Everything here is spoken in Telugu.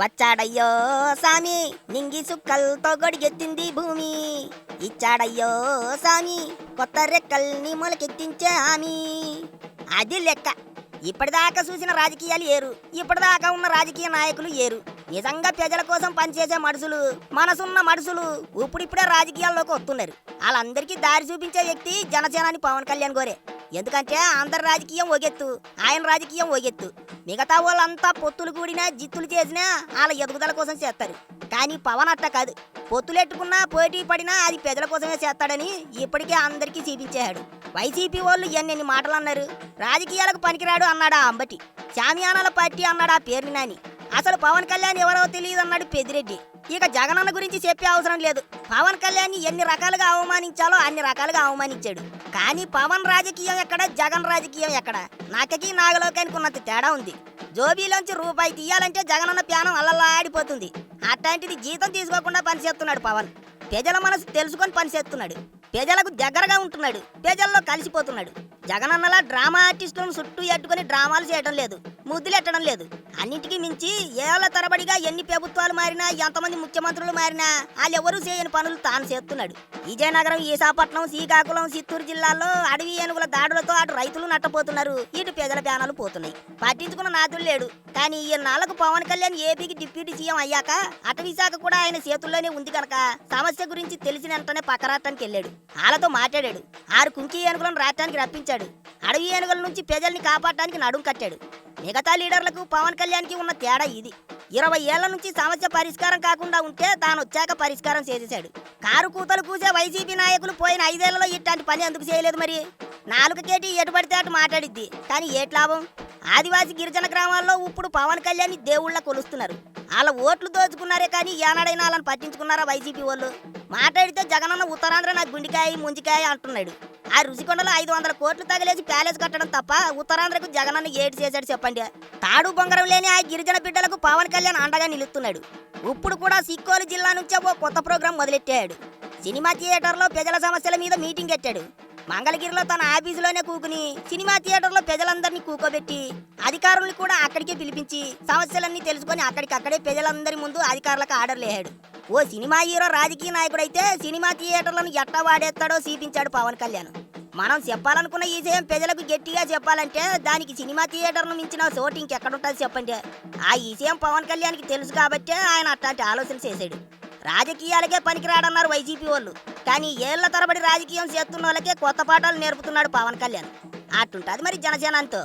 వచ్చాడయ్యో సామి నింగి సుక్కలతో గొడిగెత్తింది భూమి. ఇచ్చాడయ్యో సామి కొత్త రెక్కల్ని మొలకెత్తించే హామీ అది లెక్క. ఇప్పటిదాకా చూసిన రాజకీయాలు ఏరు. ఇప్పటిదాకా ఉన్న రాజకీయ నాయకులు ఏరు. నిజంగా ప్రజల కోసం పనిచేసే మనుషులు మనసున్న మనుషులు ఇప్పుడిప్పుడే రాజకీయాల్లోకి వస్తున్నారు. వాళ్ళందరికీ దారి చూపించే వ్యక్తి జనసేనాని పవన్ కళ్యాణ్ గోరే. ఎందుకంటే అందరి రాజకీయం ఒగెత్తు. ఆయన రాజకీయం ఒగెత్తు. మిగతా వాళ్ళంతా పొత్తులు కూడినా జిత్తులు చేసినా వాళ్ళ ఎదుగుదల కోసం చేస్తారు. కానీ పవన్ అట్ట కాదు. పొత్తులెట్టుకున్నా పోటీ పడినా అది ప్రజల కోసమే చేస్తాడని ఇప్పటికే అందరికీ చూపించాడు వైసీపీ వాళ్ళు ఎన్నెన్ని మాటలు అన్నారు? రాజకీయాలకు పనికిరాడు అన్నాడా అంబటి. శామియానాల పార్టీ అన్నాడా పేర్ని నాని. అసలు పవన్ కళ్యాణ్ ఎవరో తెలియదు అన్నాడు పెద్దిరెడ్డి. ఇక జగనన్న గురించి చెప్పే అవసరం లేదు. పవన్ కళ్యాణ్ ఎన్ని రకాలుగా అవమానించాలో అన్ని రకాలుగా అవమానించాడు. కానీ పవన్ రాజకీయం ఎక్కడ? జగన్ రాజకీయం ఎక్కడ? నాకకి నాగలోకానికి ఉన్నంత తేడా ఉంది. జోబీలోంచి రూపాయి తీయాలంటే జగనన్న ప్యానం అల్లల్లాడిపోతుంది. అట్లాంటిది జీతం తీసుకోకుండా పనిచేస్తున్నాడు పవన్. ప్రజల మనసు తెలుసుకొని పనిచేస్తున్నాడు. ప్రజలకు దగ్గరగా ఉంటున్నాడు. ప్రజల్లో కలిసిపోతున్నాడు. జగనన్నలా డ్రామా ఆర్టిస్టులను చుట్టూ ఎట్టుకొని డ్రామాలు చేయడం లేదు. ముద్దులెట్టడం లేదు. అన్నింటికీ మించి ఏళ్ళ తరబడిగా ఎన్ని ప్రభుత్వాలు మారినా ఎంతమంది ముఖ్యమంత్రులు మారినా వాళ్ళెవరూ చేయని పనులు తాను చేస్తున్నాడు. విజయనగరం ఈశాపట్నం శ్రీకాకుళం చిత్తూరు జిల్లాల్లో అడవి ఏనుగుల దాడులతో అటు రైతులు నట్టపోతున్నారు. ఇటు ప్రజల ప్యానాలు పోతున్నాయి. పట్టించుకున్న నాదులు లేడు. కానీ ఈ నాలుగు పవన్ కళ్యాణ్ ఏపీకి డిప్యూటీ సీఎం అయ్యాక అటవీశాఖ కూడా ఆయన చేతుల్లోనే ఉంది కనుక సమస్య గురించి తెలిసిన వెంటనే పక్కరాటానికి వెళ్ళాడు. వాళ్ళతో మాట్లాడాడు. ఆరు కుంకి ఏనుగులను రాష్ట్రానికి రప్పించాడు. అడవి ఏనుగుల నుంచి ప్రజల్ని కాపాడటానికి నడుం కట్టాడు. మిగతా లీడర్లకు పవన్ కళ్యాణ్కి ఉన్న తేడా ఇది. ఇరవై ఏళ్ళ నుంచి సమస్య పరిష్కారం కాకుండా ఉంటే తాను వచ్చాక పరిష్కారం చేసేశాడు. కారు కూతలు కూసే వైసీపీ నాయకులు పోయిన ఐదేళ్ళలో ఇట్లాంటి పని ఎందుకు చేయలేదు మరి? నాలుగు కేటీ ఎటు పడితే అటు మాట్లాడిద్ది. కానీ ఏటి లాభం? ఆదివాసి గిరిజన గ్రామాల్లో ఇప్పుడు పవన్ కళ్యాణ్ దేవుళ్ళ కొలుస్తున్నారు. వాళ్ళ ఓట్లు దోచుకున్నారే కానీ ఏనాడైనా వాళ్ళని పట్టించుకున్నారా వైసీపీ వాళ్ళు? మాట్లాడితే జగనన్న ఉత్తరాంధ్ర నాకు గుండికాయ ముంజికాయ అంటున్నాడు. ఆ రుచికొండలో ఐదు వందల కోట్లు తగిలేసి ప్యాలెస్ కట్టడం తప్ప ఉత్తరాంధ్రకు జగనన్న ఏటి చేశాడు చెప్పండి. తాడు బొంగరం లేని ఆ గిరిజన బిడ్డలకు పవన్ కళ్యాణ్ అండగా నిలుస్తున్నాడు. ఇప్పుడు కూడా సిక్కోలు జిల్లా నుంచే ఓ కొత్త ప్రోగ్రాం మొదలెట్టాడు. సినిమా థియేటర్లో ప్రజల సమస్యల మీద మీటింగ్ పెట్టాడు మంగళగిరిలో తన ఆఫీసులోనే కూకుని సినిమా థియేటర్లో ప్రజలందరినీ కూకోబెట్టి అధికారుల్ని కూడా అక్కడికే పిలిపించి సమస్యలన్నీ తెలుసుకొని అక్కడికక్కడే ప్రజలందరి ముందు అధికారులకు ఆర్డర్లు వేశాడు ఓ సినిమా హీరో రాజకీయ నాయకుడైతే సినిమా థియేటర్లను ఎట్టా వాడేస్తాడో చూపించాడు పవన్ కళ్యాణ్. మనం చెప్పాలనుకున్న ఈ విషయం ప్రజలకు గట్టిగా చెప్పాలంటే దానికి సినిమా థియేటర్ను మించిన చోటు ఇంకెక్కడుంటుంది చెప్పండి. ఆ విషయం పవన్ కళ్యాణ్కి తెలుసు కాబట్టే ఆయన అట్లాంటి ఆలోచన చేశాడు. రాజకీయాలకే పనికిరాడన్నారు వైసీపీ వాళ్ళు. కానీ ఏళ్ళ తరబడి రాజకీయం చేస్తున్న వాళ్ళకే కొత్త పాఠాలు నేర్పుతున్నాడు పవన్ కళ్యాణ్. అట్టుంటుంది మరి జనసేనంతో